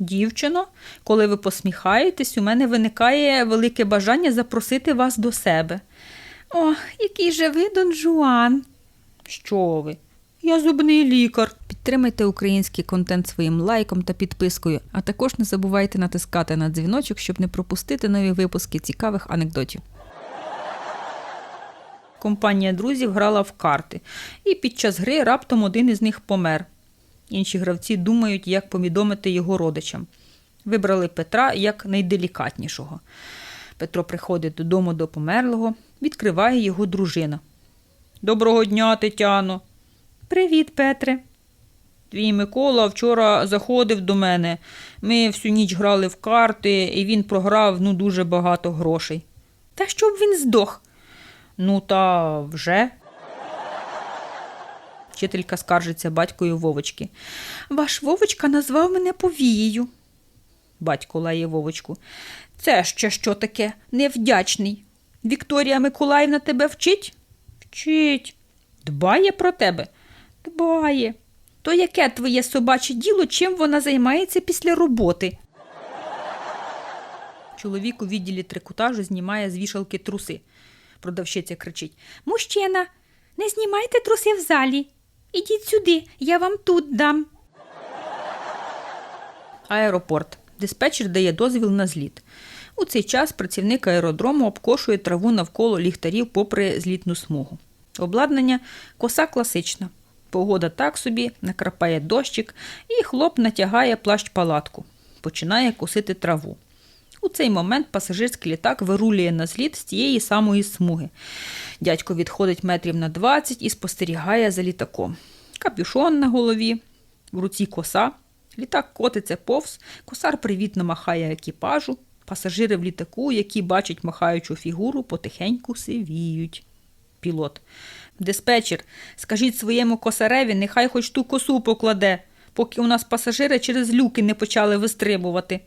Дівчино, коли ви посміхаєтесь, у мене виникає велике бажання запросити вас до себе. Ох, який же ви, Дон Жуан. Що ви? Я зубний лікар. Підтримайте український контент своїм лайком та підпискою, а також не забувайте натискати на дзвіночок, щоб не пропустити нові випуски цікавих анекдотів. Компанія друзів грала в карти, і під час гри раптом один із них помер. Інші гравці думають, як повідомити його родичам. Вибрали Петра як найделікатнішого. Петро приходить додому до померлого, відкриває його дружина. Доброго дня, Тетяно. Привіт, Петре. Твій Микола вчора заходив до мене. Ми всю ніч грали в карти, і він програв ну дуже багато грошей. Та щоб він здох. Ну, та вже. Вчителька скаржиться батькою Вовочки. Ваш Вовочка назвав мене повією. Батько лає Вовочку. Це ще що таке? Невдячний. Вікторія Миколаївна тебе вчить? Вчить. Дбає про тебе? Дбає. То яке твоє собаче діло, чим вона займається після роботи? Чоловік у відділі трикотажу знімає з вішалки труси. Продавщиця кричить: Мужчина, не знімайте труси в залі. Ідіть сюди, я вам тут дам. Аеропорт. Диспетчер дає дозвіл на зліт. У цей час працівник аеродрому обкошує траву навколо ліхтарів попри злітну смугу. Обладнання коса класична. Погода так собі, накрапає дощик, і хлоп натягає плащ-палатку. Починає косити траву. У цей момент пасажирський літак вирулює на зліт з тієї самої смуги. Дядько відходить метрів на 20 і спостерігає за літаком. Капюшон на голові, в руці коса. Літак котиться повз, косар привітно махає екіпажу. Пасажири в літаку, які бачать махаючу фігуру, потихеньку сивіють. Пілот. Диспетчер, скажіть своєму косареві, нехай хоч ту косу покладе, поки у нас пасажири через люки не почали вистрибувати.